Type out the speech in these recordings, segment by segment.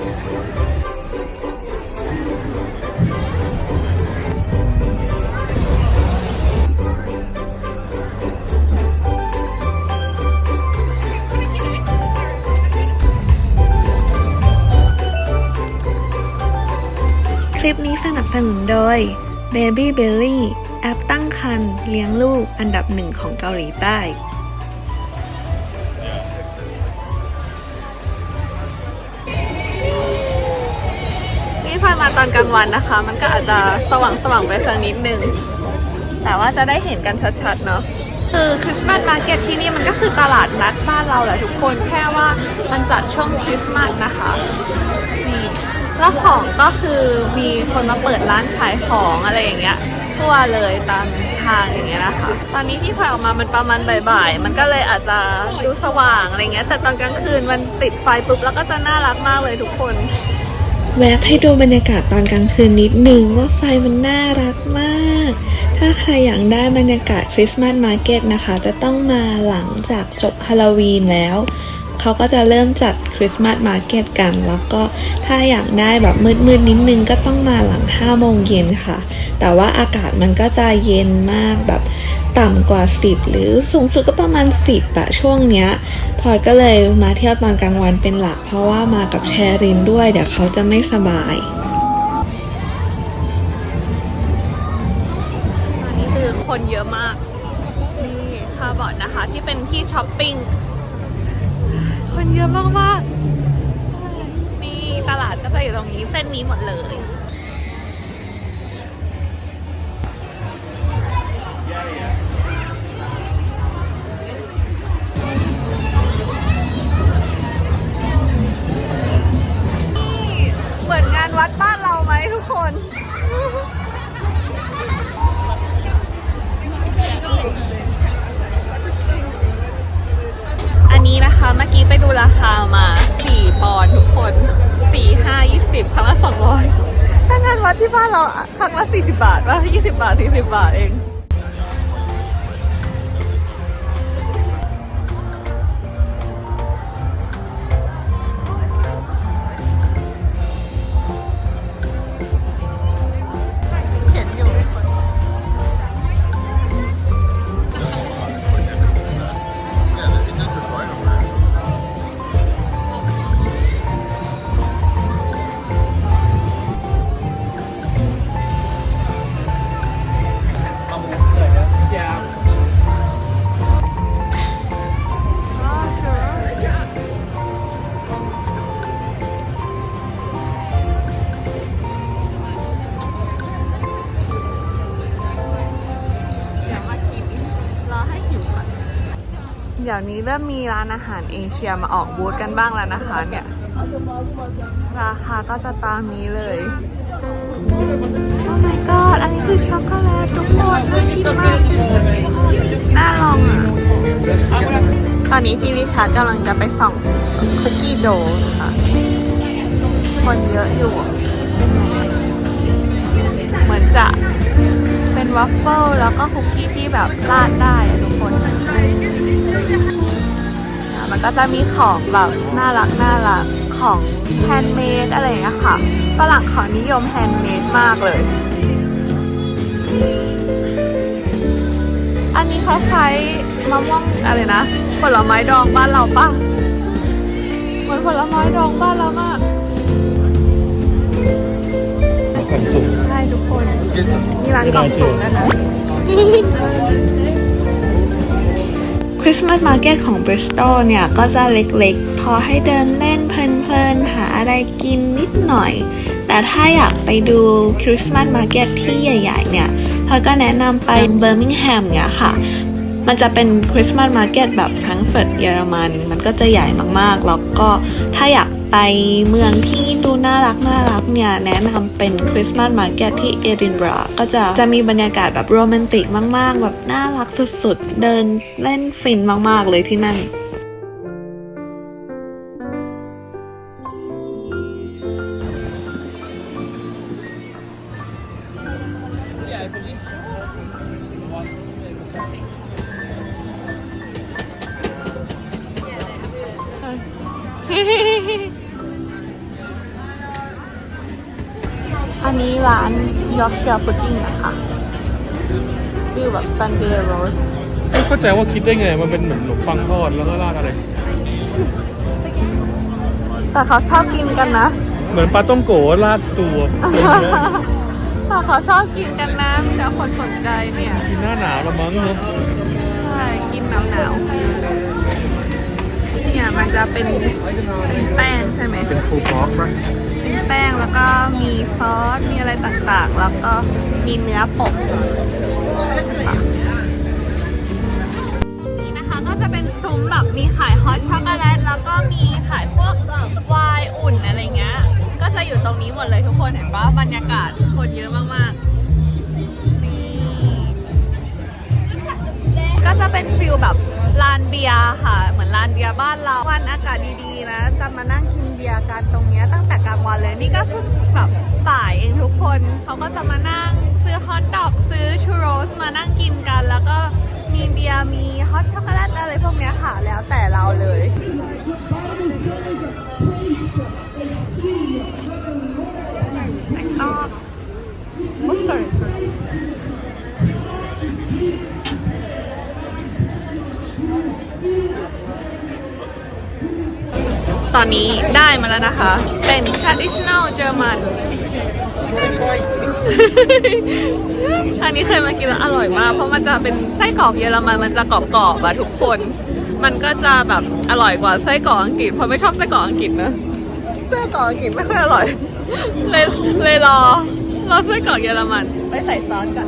คลิปนี้สนับสนุนโดย Baby Belly แอปตั้งครรภ์เลี้ยงลูกอันดับหนึ่งของเกาหลีใต้ นี่พายมาตอนกลางวันนะคะ มันก็อาจจะสว่างสว่างๆไปสักนิดนึง แต่ว่าจะได้เห็นกันชัดๆเนาะคือคริสต์มาสมาร์เก็ตที่นี่มันก็คือตลาดนัดบ้านเราแหละทุกคนแค่ว่ามันจัดช่วงคริสต์มาสนะคะนี่แล้วของก็คือมีคนมาเปิดร้านขายของอะไรอย่างเงี้ยทั่วเลยตามทางอย่างเงี้ยนะคะ ตอนนี้ที่พายออกมามันประมาณบ่ายๆ มันก็เลยอาจจะดูสว่างอะไรเงี้ย แต่ตอนกลางคืนมันติดไฟปุ๊บแล้วก็จะน่ารักมากเลยทุกคน แวะให้ดูบรรยากาศตอนกลางคืนนิดนึงว่าไฟมันน่ารักมาก ถ้าใครอยากได้บรรยากาศคริสต์มาสมาร์เก็ตนะคะ จะต้องมาหลังจากจบฮาโลวีนแล้ว เขาก็จะเริ่มจัดคริสต์มาสมาร์เก็ตกัน แล้วก็ถ้าอยากได้แบบมืดๆนิดนึงก็ต้องมาหลัง5โมงเย็นค่ะ แต่ว่าอากาศมันก็จะเย็นมากแบบต่ำกว่า 10 หรือสูงสุดก็ประมาณ 10อะช่วงเนี้ยพลอยก็เลยมาเที่ยวตอนกลางวันเป็นหลัก เพราะว่ามากับแชรินด้วยเดี๋ยวเขาจะไม่สบายนี่คือคนเยอะมากนี่คาร์บอนนะคะที่เป็นที่ช้อปปิ้ง คนเยอะมากๆนี่ตลาดก็จะอยู่ตรงนี้เส้นนี้หมดเลยเหมือนงานวัดบ้านเราไหมทุกคน นะคะ เมื่อกี้ไปดูราคามา 4 ปอนด์ทุกคน 4 5 20 ครั้งละ 200ถ้างานวัดที่บ้านเราครั้งละ 40 บาทว่า20 บาท 40 บาทเอง ยวนี้เริ่มมีร้านอาหารเอเชียมาออกบูธกันบ้างแล้วนะคะเนี่ย ราคาก็จะตามนี้เลย โอ้ my god อันนี้คือช็อกโกแลตทุกคนน่ากินมากน่าลองอะ ตอนนี้พี่ริชาร์ดกำลังจะไปส่องคุกกี้โดค่ะ คนเยอะอยู่ เหมือนจะเป็นวัฟเฟิลแล้วก็คุกกี้ที่แบบราดได้อะทุกคน มันก็จะมีของแบบน่ารักน่ารักของแฮนด์เมดอะไรอย่างเงี้ยค่ะฝรั่งเขานิยมแฮนด์เมดมากเลย อันนี้เขาใช้มะม่วงอะไรนะผลไม้ดองบ้านเราป่ะเหมือนผลไม้ดองบ้านเรามากความสุขใช่ทุกคนนี่ร้านกล่องสุ่มนะนะ คริสต์มาสมาร์เก็ตของบริสตอลเนี่ย ก็จะเล็กๆ พอให้เดินเล่นเพลินๆ หาอะไรกินนิดหน่อย แต่ถ้าอยากไปดูคริสต์มาสมาร์เก็ตที่ใหญ่ๆ เนี่ยพลอก็แนะนำไปเบอร์มิงแฮมเนี่ยค่ะ มันจะเป็นคริสต์มาสมาร์เก็ตแบบแฟรงก์เฟิร์ตเยอรมัน มันก็จะใหญ่มากๆ แล้วก็ถ้าอยากไปเมืองที่ น่ารักน่ารักเนี่ย แนะนำเป็นคริสต์มาสมาร์เก็ตที่เอดินบะระก็จะจะมีบรรยากาศแบบโรแมนติกมาก ๆ แบบน่ารักสุด ๆ เดินเล่นฟินมาก ๆ เลยที่นั่นอ ร้านยอร์กเชียร์พุดดิ้งนะคะฟิลแบบซันเดย์โรสไม่เข้าใจว่าคิดได้ไง มันเป็นเหมือนขนมปังทอดแล้วก็ราดอะไร แต่เขาชอบกินกันนะ เหมือนปลาต้มโกราดตัวแต่เขาชอบกินกันนะมีแต่คนสนใจเนี่ยกินหน้าหนาวละมั้งเนาะใช่กินหนาวหนาวๆเนี่ยมันจะเป็นเป็นแป้งใช่ไหมเป็นฟูพอกนะเป็น แป้งแล้วก็มีซอส มีอะไรต่างๆ แล้วก็มีเนื้อปกนี่นะคะก็จะเป็นซุ้มแบบมีขายฮอตช็อกโกแลตแล้วก็มีขายพวกไวน์อุ่นอะไรเงี้ย ก็จะอยู่ตรงนี้หมดเลยทุกคนเห็นปะบรรยากาศคนเยอะมากๆนี่ก็จะเป็นฟิลแบบลานเบียร์ค่ะ เหมือนลานเบียร์บ้านเราวันอากาศดีๆนะจะมานั่งกิ เบียร์กันตรงเนี้ยตั้งแต่กลางวันเลยนี่ก็เพิ่งแบบบ่ายเองทุกคนเขาก็จะมานั่งซื้อฮอทดอกซื้อชูโรสมานั่งกินกัน แล้วก็มีเบียร์มีฮอตช็อกโกแลตอะไรพวกเนี้ยค่ะแล้วแต่เราเลยแล้วก็ซุปเปอร์ ตอนนี้ได้มาแล้วนะคะ เป็น traditional German อันนี้เคยมากินแล้วอร่อยมาก เพราะมันจะเป็นไส้กรอกเยอรมันมันจะกรอบๆอะทุกคน มันก็จะแบบอร่อยกว่าไส้กรอกอังกฤษเพราะไม่ชอบไส้กรอกอังกฤษนะไส้กรอกอังกฤษไม่ค่อยอร่อย เลยเลยรอรอไส้กรอกเยอรมันไปใส่ซอสกัน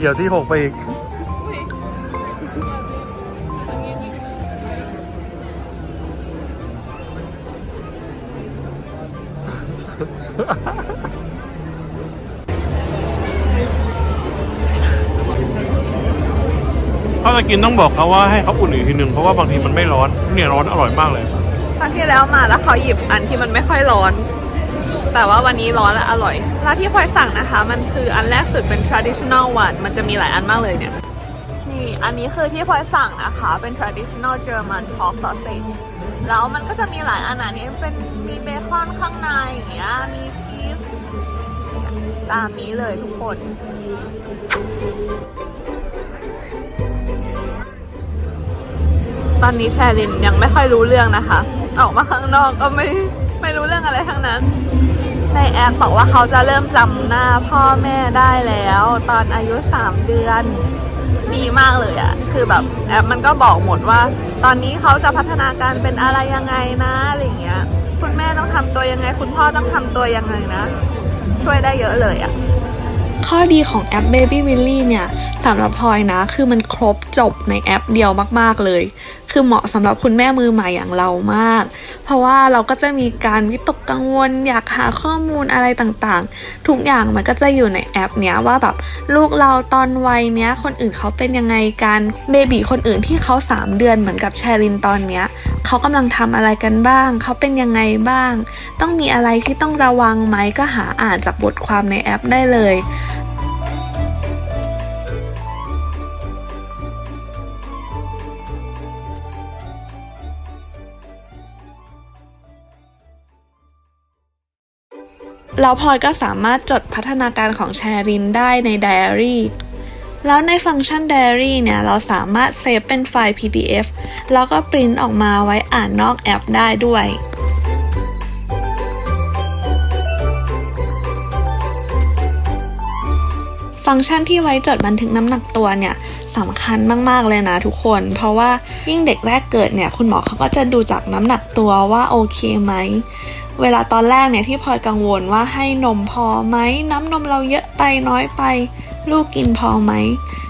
เดี๋ยวที่หกไปอีกอุ๊ยอันนี้มีถ้าจะกินต้องบอกเขาว่าให้เขาอุ่นอีกทีหนึ่งเพราะว่าบางทีมันไม่ร้อน เนี่ยร้อนอร่อยมากเลย ครั้งที่แล้วมาแล้วเขาหยิบอันที่มันไม่ค่อยร้อน แต่ว่าวันนี้ร้อนและอร่อยแล้วที่พลอยสั่งนะคะ มันคืออันแรกสุดเป็น traditional one มันจะมีหลายอันมากเลยเนี่ย นี่ อันนี้คือที่พลอยสั่งนะคะ เป็น traditional German pork sausage แล้วมันก็จะมีหลายอันอันนี้เป็นมีเบคอนข้างในอย่างเงี้ย มีชีสตามนี้เลยทุกคนตอนนี้แชร์ลินยังไม่ค่อยรู้เรื่องนะคะ ออกมาข้างนอกก็ไม่ไม่รู้เรื่องอะไรทั้งนั้น ในแอปบอกว่าเขาจะเริ่มจำหน้าพ่อแม่ได้แล้ว ตอนอายุ 3 เดือนดีมากเลยอะคือแบบแอปมันก็บอกหมดว่า ตอนนี้เขาจะพัฒนาการเป็นอะไรยังไงนะอะไรเงี้ย คุณแม่ต้องทำตัวยังไง คุณพ่อต้องทำตัวยังไงนะ ช่วยได้เยอะเลยอะ ข้อดีของแอป Baby Willy เนี่ยสำหรับพลอยนะ คือมันครบจบในแอปเดียวมาก ๆ เลย คือเหมาะสำหรับคุณแม่มือใหม่อย่างเรามาก เพราะว่าเราก็จะมีการวิตกกังวล อยากหาข้อมูลอะไรต่างๆ ทุกอย่างมันก็จะอยู่ในแอปเนี้ยว่าแบบลูกเราตอนวัยเนี้ยคนอื่นเขาเป็นยังไงกันเบบีคนอื่นที่เขา 3 เดือนเหมือนกับแชรินตอนเนี้ย เขากำลังทำอะไรกันบ้าง เขาเป็นยังไงบ้าง ต้องมีอะไรที่ต้องระวังไหมก็หาอ่านจากบทความในแอปได้เลยแล้วพลอยก็สามารถจดพัฒนาการของแชรินได้ในไดอารี่ แล้วในฟังก์ชันไดอารี่เนี่ยเราสามารถเซฟเป็นไฟล์ PDF แล้วก็ปริ้นออกมาไว้อ่านนอกแอปได้ด้วยฟังก์ชันที่ไว้จดบันทึกน้ำหนักตัวเนี่ยสำคัญมากๆเลยนะทุกคน เพราะว่ายิ่งเด็กแรกเกิดเนี่ยคุณหมอเขาก็จะดูจากน้ำหนักตัวว่าโอเคไหม เวลาตอนแรกเนี่ยที่พลอยกังวลว่าให้นมพอไหมน้ำนมเราเยอะไปน้อยไป ลูกกินพอไหม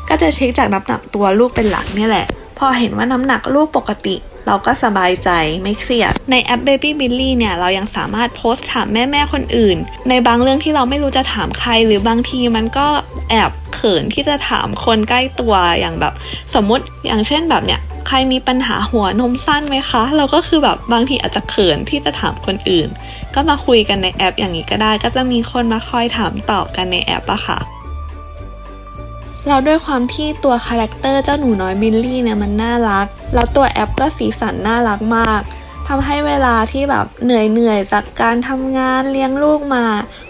ก็จะเช็คจากน้ำหนักตัวลูกเป็นหลักเนี่ยแหละ พอเห็นว่าน้ำหนักลูกปกติเราก็สบายใจไม่เครียด ในแอป Baby Billy เนี่ย เรายังสามารถโพสต์ถามแม่แม่ ๆ คนอื่น ในบางเรื่องที่เราไม่รู้จะถามใคร หรือบางทีมันก็แอบเขินที่จะถามคนใกล้ตัวอย่างแบบ สมมติอย่างเช่นแบบเนี่ย ใครมีปัญหาหัวนมสั้นไหมคะ เราก็คือแบบบางทีอาจจะเขินที่จะถามคนอื่น ก็มาคุยกันในแอปอย่างนี้ก็ได้ ก็จะมีคนมาคอยถามตอบกันในแอปอะค่ะ เราด้วยความที่ตัวคาแรคเตอร์เจ้าหนูน้อยบิลลี่เนี่ยมันน่ารัก แล้วตัวแอปก็สีสันน่ารักมากทำให้เวลาที่แบบเหนื่อยเหนื่อยๆจากการทำงานเลี้ยงลูกมา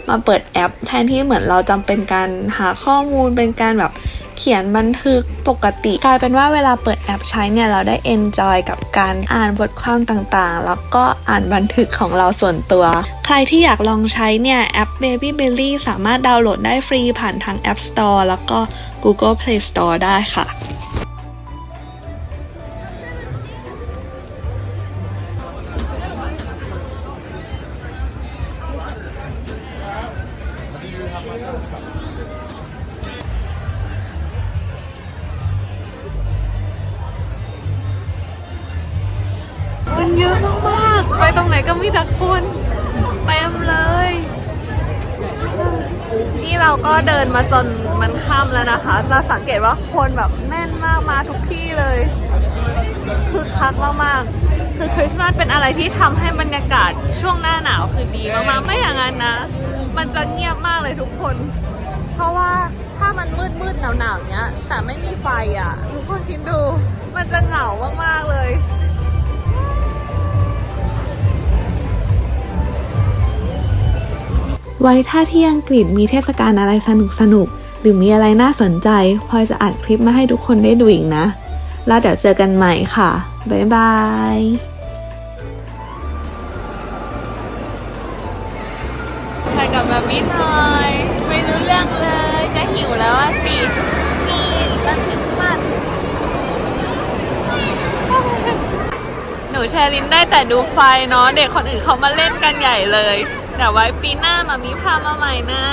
มาเปิดแอป แทนที่เหมือนเราจำเป็นการหาข้อมูลเป็นการแบบ เขียนบันทึกปกติ กลายเป็นว่าเวลาเปิดแอปใช้เนี่ยเราได้ enjoy กับการอ่านบทความต่างๆ แล้วก็อ่านบันทึกของเราส่วนตัว ใครที่อยากลองใช้เนี่ยแอป Baby Billy สามารถดาวน์โหลดได้ฟรีผ่านทาง App Store แล้วก็ Google Play Store ได้ค่ะ ก็มีแต่คนเต็มเลย นี่เราก็เดินมาจนมันค่ำแล้วนะคะจะสังเกตว่าคนแบบแน่นมากมาทุกที่เลย คือคักมากๆ คือคริสต์มาสเป็นอะไรที่ทำให้บรรยากาศช่วงหน้าหนาวคือดีมากๆ ไม่อย่างนั้นนะ มันจะเงียบมากเลยทุกคน เพราะว่าถ้ามันมืดมืดๆหนาวหนาวเนี้ย แต่ไม่มีไฟอะ ทุกคนคิดดู มันจะเหงามากๆเลย ไว้ถ้าที่อังกฤษมีเทศกาลอะไรสนุกสนุกหรือมีอะไรน่าสนใจพลอยจะอัดคลิปมาให้ทุกคนได้ดูอีกนะ แล้วเดี๋ยวเจอกันใหม่ค่ะ บ๊ายบายไปกับแบบนี้หน่อย ไม่รู้เรื่องเลย จะหิวแล้วสินี่ต้นคริสต์มาสหนูแชร์ลินได้แต่ดูไฟเนาะ เด็กคนอื่นเขามาเล่นกันใหญ่เลย เดี๋ยวไว้ปีหน้ามามีพามาใหม่นะ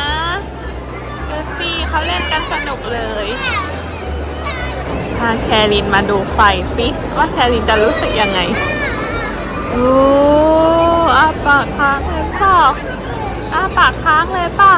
ดูสิเขาเล่นกันสนุกเลยพาแชรินมาดูไฟสิว่าแชรินจะรู้สึกยังไงโอ้อาปากค้างเลยเปล่าอาปากค้างเลยเปล่า